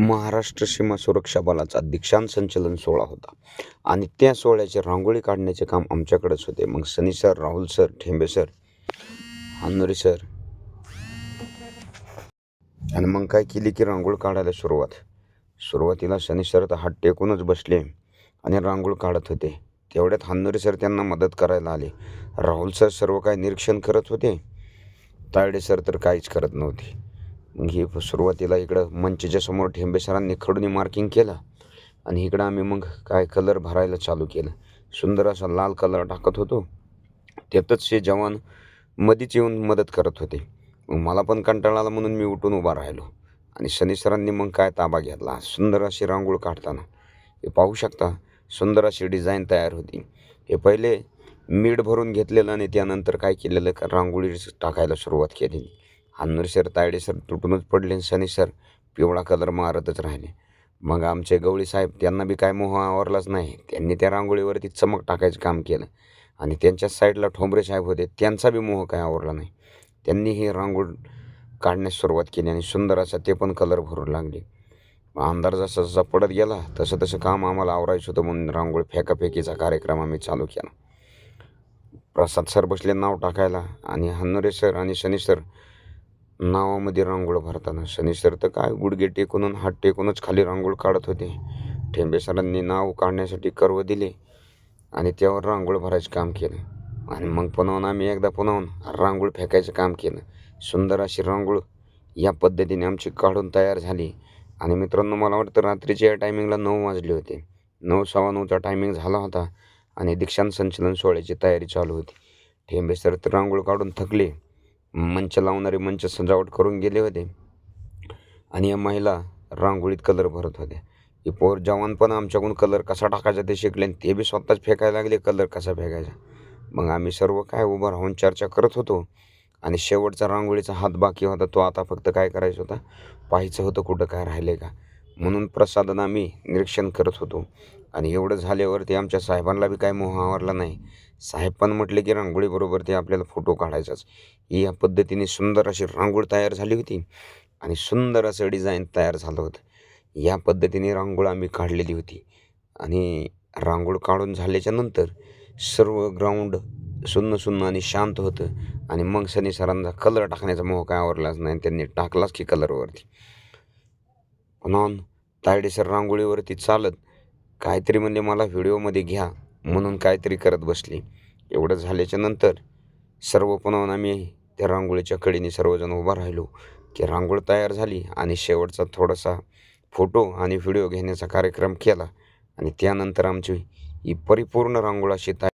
महाराष्ट्र सीमा सुरक्षा बलाचा दीक्षांत संचलन सोहळा होता. आणि त्या सोहळ्याची रांगोळी काढण्याचे काम आमच्याकडेच होते. मग Sunny sir Rahul sir Thembe sir Hanori sir. आणि मग काय केली की रांगोळी काढायला सुरुवात? सुरुवातीला शनी सर तर हात टेकूनच बसले आणि रांगोळ काढत होते. तेवढ्यात हानोरी सर त्यांना मदत करायला आले. राहुल सर सर्व काय निरीक्षण करत होते. तायडे सर तर काहीच करत नव्हते. मग सुरुवातीला इकडं मंचच्या समोर ठेंबे सरांनी खडूनी मार्किंग केलं. आणि इकडं आम्ही मग काय कलर भरायला चालू केलं. सुंदर असा लाल कलर टाकत होतो. त्यातच हे जवान मधीच येऊन मदत करत होते. मग मला पण कंटाळा आला म्हणून मी उठून उभा राहिलो. आणि शनी सरांनी मग काय ताबा घेतला? सुंदर अशी रांगोळ काढताना. हे पाहू शकता सुंदर अशी डिझाईन तयार होती. हे पहिले मीठ भरून घेतलेलं आणि त्यानंतर काय केलेलं? का रांगोळी टाकायला सुरुवात केली हानूर सर तायडे सर तुटूनच पडले आणि शनी सर पिवळा कलर मारतच राहिले. मग आमचे गवळी साहेब त्यांना बी काय मोह आवरलाच नाही. त्यांनी त्या रांगोळीवरती चमक टाकायचं काम केलं. आणि त्यांच्याच साईडला ठोंबरे साहेब होते त्यांचा बी मोह काय आवरला नाही. त्यांनी ही रांगोळ काढण्यास सुरुवात केली आणि सुंदर असा ते पण कलर भरू लागले. अंधार जसा जसा पडत गेला तसं तसं काम आम्हाला आवरायचं होतं म्हणून रांगोळी फेकाफेकीचा कार्यक्रम आम्ही चालू केला. प्रसाद सर बसले नाव टाकायला आणि हन्नरे सर आणि शनी सर नावामध्ये रांगोळ भरताना शनी तर काय गुडघे टेकून हात टेकूनच खाली रांगोळ काढत होते. ठेंबेसरांनी नाव काढण्यासाठी कर्व दिले आणि त्यावर रांगोळ भरायचं काम केलं. आणि मग पुन्हा आम्ही एकदा पुन्हा रांगोळ फेकायचं काम केलं. सुंदर अशी रांगोळ या पद्धतीने आमची काढून तयार झाली. आणि मित्रांनो मला वाटतं रात्रीच्या या टायमिंगला नऊ वाजले होते. नऊ सव्वा नऊचा टायमिंग झाला होता आणि दीक्षांत संचलन सोहळ्याची तयारी चालू होती. ठेंबे सर तर रांगोळ काढून थकले. मंच लावणारे मंच सजावट करून गेले होते. आणि या महिला रांगोळीत कलर भरत होत्या. हे पोर जवान पण आमच्याकडून कलर कसा टाकायचा ते शिकले आणि ते बी स्वतःच फेकायला लागले कलर कसा फेकायचा. मग आम्ही सर्व काय उभं राहून चर्चा करत होतो आणि शेवटचा रांगोळीचा हात बाकी होता तो आता फक्त काय करायचा होता? पाहायचं होतं कुठं काय राहिले का? म्हणून प्रसादन आम्ही निरीक्षण करत होतो. आणि एवढं झाल्यावरती आमच्या साहेबांना बी काय मोह आवरला नाही. साहेब पण म्हटले की रांगोळीबरोबर ते आपल्याला फोटो काढायचाच. या पद्धतीने सुंदर अशी रांगोळ तयार झाली होती आणि सुंदर असं डिझाईन तयार झालं होतं. या पद्धतीने रांगोळ आम्ही काढलेली होती. आणि रांगोळ काढून झाल्याच्यानंतर सर्व ग्राउंड सुन्न सुन्न आणि शांत होतं आणि मग सनी सरांचा कलर टाकण्याचा मोह काय आवरलाच नाही त्यांनी टाकलाच की कलरवरती नॉन तायडे सर रांगोळीवरती चालत काहीतरी म्हणजे मला व्हिडिओमध्ये घ्या म्हणून काहीतरी करत बसले. एवढं झाल्याच्यानंतर सर्व पुन्हा आम्ही त्या रांगोळीच्या कडीने सर्वजण उभा राहिलो. की रांगोळ तयार झाली आणि शेवटचा थोडासा फोटो आणि व्हिडिओ घेण्याचा कार्यक्रम केला. आणि त्यानंतर आमची ही परिपूर्ण रांगोळ अशी तयार